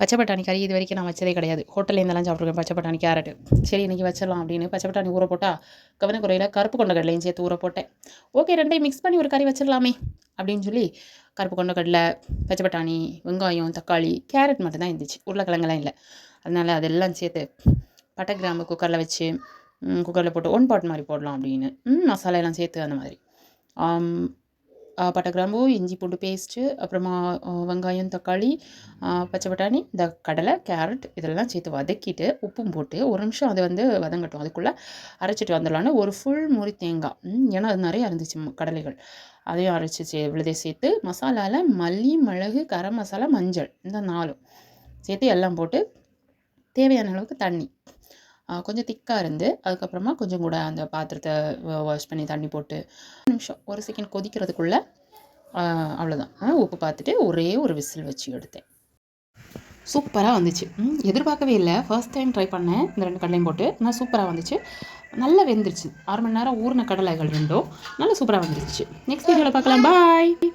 பச்சை பட்டாணி கறி இது வரைக்கும் நான் வச்சதே கிடையாது. ஹோட்டலில் இருந்தெல்லாம் சாப்பிட்ருக்கேன் பச்சை பட்டாணி கேரட்டு. சரி இன்றைக்கி வச்சிடலாம் அப்படின்னு பச்சை பட்டாணி ஊற போட்டால் கவனக்குறையில் கருப்பு கொண்ட கடலையும் சேர்த்து ஊற போட்டேன். ஓகே ரெண்டையும் மிக்ஸ் பண்ணி ஒரு கறி வச்சிடலாமே அப்படின்னு சொல்லி கருப்பு கொண்ட கடலை பச்சை பட்டாணி வெங்காயம் தக்காளி கேரட் மட்டும் தான் இருந்துச்சு. உருளைக்கிழங்கெல்லாம் இல்லை. அதனால் அதெல்லாம் சேர்த்து பட்டை கிராம்பு குக்கரில் வச்சு குக்கரில் போட்டு ஒன் பாட் மாதிரி போடலாம் அப்படின்னு. மசாலா எல்லாம் சேர்த்து அந்த மாதிரி. பட்டை கிராம்பு இஞ்சி பூண்டு பேஸ்ட்டு அப்புறமா வெங்காயம் தக்காளி பச்சை பட்டாணி இந்த கடலை கேரட் இதெல்லாம் சேர்த்து வதக்கிட்டு உப்பும் போட்டு ஒரு நிமிஷம் அது வந்து வதங்கட்டும். அதுக்குள்ளே அரைச்சிட்டு வந்துடலான்னு ஒரு ஃபுல் முறி தேங்காய். ஏன்னா அது நிறைய இருந்துச்சு கடலைகள். அதையும் அரைச்சி சே சேர்த்து மசாலாவில் மல்லி மிளகு கரம் மசாலா மஞ்சள் இந்த நாலும் சேர்த்து எல்லாம் போட்டு தேவையான அளவுக்கு தண்ணி. கொஞ்சம் திக்காக இருந்து அதுக்கப்புறமா கொஞ்சம் கூட அந்த பாத்திரத்தை வாஷ் பண்ணி தண்ணி போட்டு ஒரு நிமிஷம் ஒரு செகண்ட் கொதிக்கிறதுக்குள்ளே அவ்வளோதான் உப்பு பார்த்துட்டு ஒரே ஒரு விசில் வச்சு எடுத்தேன். சூப்பராக வந்துச்சு. எதிர்பார்க்கவே இல்லை. ஃபர்ஸ்ட் டைம் ட்ரை பண்ணேன். இந்த ரெண்டு கடலையும் போட்டு ஆனால் சூப்பராக வந்துச்சு. நல்லா வெந்துருச்சு. ஆறு மணி நேரம் ஊறின கடலைகள் ரெண்டும். நல்லா சூப்பராக வந்துருச்சு. நெக்ஸ்ட் வீடியோவில் பார்க்கலாம் பாய்